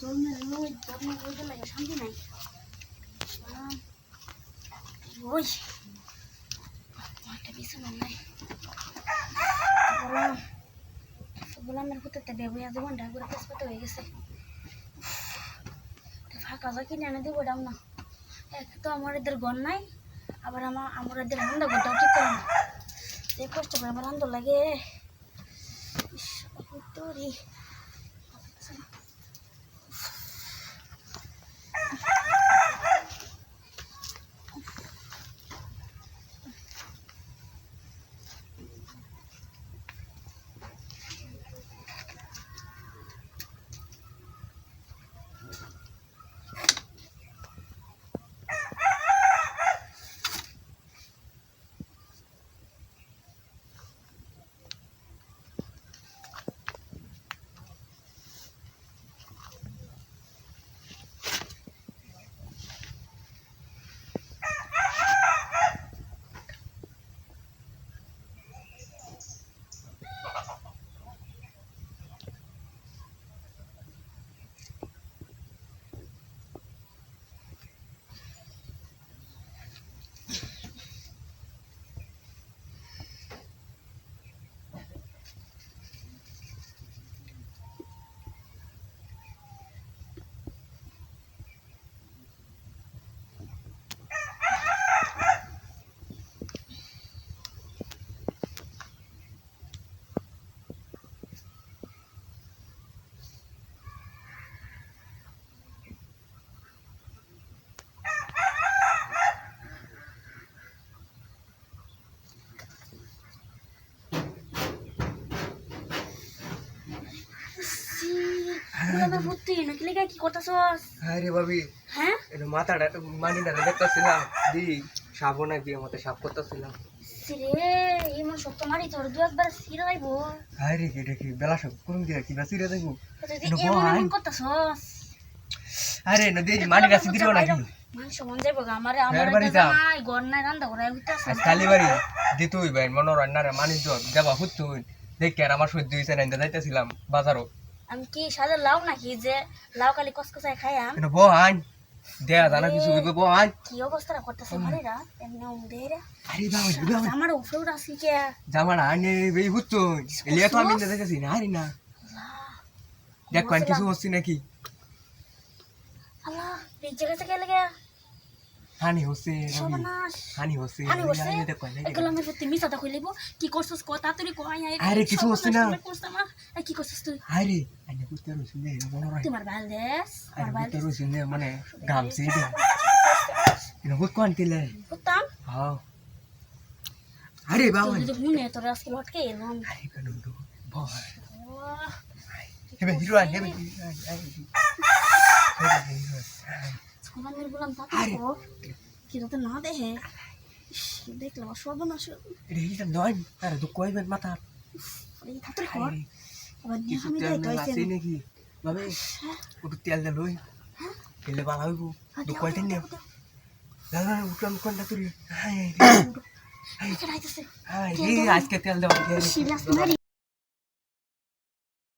জন্মের নই জন্ম করতে লাগে শান্তি নাই ওই একটা বিছানা নাই বললাম গোলামের ভিতরতে বেবুয়া জীবনটা ঘুরে তেজপাতা হয়ে গেছে ফাঁকা কিনে এনে দেবো দাম না এক তো আমার এদের গন নাই আবার আমার আমার এদের রান্না করতেও ঠিক করে না কষ্ট করে আমার রান্না লাগে। ইস, ভর্তি নাকি লেগে কি করতেছস? হ্যাঁ রে ভাবি। হ্যাঁ? এটা মাথাটা মানিটা দেখতেছিলাম। দি সাবো নাকি আমাকে সাপ করতেছিলাম। এমন মারি তোর দু একবার সিরে যাইব। হ্যাঁ রে কি দেখি বেলা সব কোন দিয়ে কি এমন। এমন করতেছস? আরে দিল নাকি? মানুষ মন যাইব আমারে আমার নাই গর নাই রান্দা করে বাড়ি দিতুই ভাই মনে রান্নারে মানি জোর যাবা হুতুই দেখি আর আমার সহ্য হয়েছে না যাইতেছিলাম বাজারও। আমি কি সাদা লাউ নাকি যে লাউ কালি কসকসাই খাইয়াম এটা বহান দেয়া জানা কিছু বহান কি অবস্থা করতেছে মারিরা এমনি উম দেরা আরে বাবা বাবা। আমার উপরে আসি কে? জামানা আনে বেই হুতুই এলিয়া তো আমি না দেখেছি না আরে না। দেখ কোন কিছু হচ্ছে নাকি? আল্লাহ এই জায়গা থেকে লেগে হানি সর্বনাশ। হানি হচ্ছে হানি কোন এগুলো আমি সত্যি মিশাতে কইলিব কি করছস কো? তাড়াতাড়ি কো আয় আরে, কিছু হচ্ছে না। এই কি করছস তুই? আরে আনে বুঝতে রইছি নে মনে রাখ তোমার ভালো দেশ আরে ভালো বুঝতে রইছি নে মানে গামছি দে। এটা বুঝ কোন তিলে বুঝতাম হ্যাঁ আরে বাবা। যদি হুনে তোর আজকে লটকে এলাম। আরে কেন দো ভয় হেবে হিরো আন হেবে হিরো আন আরে হিরো সোনামের বললাম আরে। তাড়াতাড়ি কি যাতে না দেখে? ইস, দেখলাম সর্বনাশ এটা হিরো নয়? আরে তো কইবেন মাথা। এই তাড়াতাড়ি কর। নিয়ে আমি তেল দেই কইছেন নাকি? বাবে একটু তেল দে লই। তেলে বালা হইব। তো কয়দিন নে। না না উঠলাম কোনটা আইতেছে হাই রে আজকে তেল দেওয়া